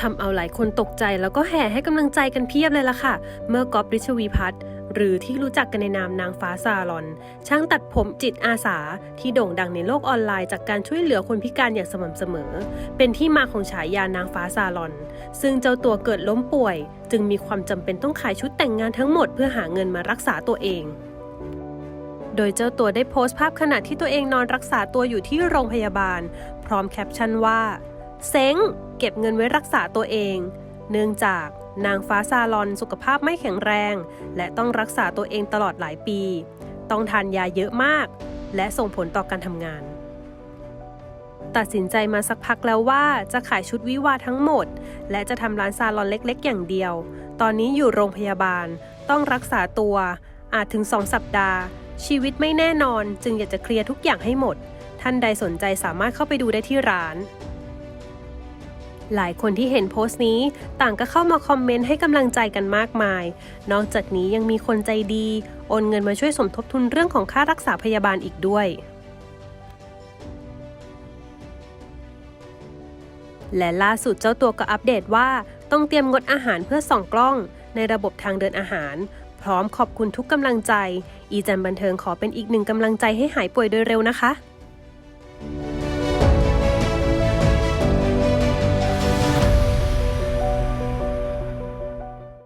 ทำเอาหลายคนตกใจแล้วก็แห่ให้กำลังใจกันเพียบเลยล่ะค่ะ เมื่อก๊อฟริชวีพัฒน์หรือที่รู้จักกันในนามนางฟ้าซาลอน ช่างตัดผมจิตอาสา ที่โด่งดังในโลกออนไลน์จากการช่วยเหลือคนพิการอย่างสม่ำเสมอ เป็นที่มาของฉายานางฟ้าซาลอน ซึ่งเจ้าตัวเกิดล้มป่วย จึงมีความจำเป็นต้องขายชุดแต่งงานทั้งหมดเพื่อหาเงินมารักษาตัวเองโดยเจ้าตัวได้โพสต์ภาพขณะที่ตัวเองนอนรักษาตัวอยู่ที่โรงพยาบาล พร้อมแคปชั่นว่า เซ้งเก็บเงินไว้รักษาตัวเอง เนื่องจากนางฟ้าซาลอนสุขภาพไม่แข็งแรง และต้องรักษาตัวเองตลอดหลายปี ต้องทานยาเยอะมาก และส่งผลต่อการทำงาน ตัดสินใจมาสักพักแล้วว่าจะขายชุดวิวาทั้งหมด และจะทำร้านซาลอนเล็กๆ อย่างเดียว ตอนนี้อยู่โรงพยาบาล ต้องรักษาตัว อาจถึง2สัปดาห์ ชีวิตไม่แน่นอนจึงอยากจะเคลียร์ทุกอย่างให้หมด ท่านใดสนใจสามารถเข้าไปดูได้ที่ร้าน หลายคนที่เห็นโพสต์นี้ต่างก็เข้ามาคอมเมนต์ให้กำลังใจกันมากมาย นอกจากนี้ยังมีคนใจดี โอนเงินมาช่วยสมทบทุนเรื่องของค่ารักษาพยาบาลอีกด้วย และล่าสุดเจ้าตัวก็อัปเดตว่า ต้องเตรียมงดอาหารเพื่อส่องกล้อง ในระบบทางเดินอาหาร พร้อมขอบคุณทุกกำลังใจ อีจันบันเทิงขอเป็นอีกหนึ่งกำลังใจให้หายป่วยโดยเร็วนะคะ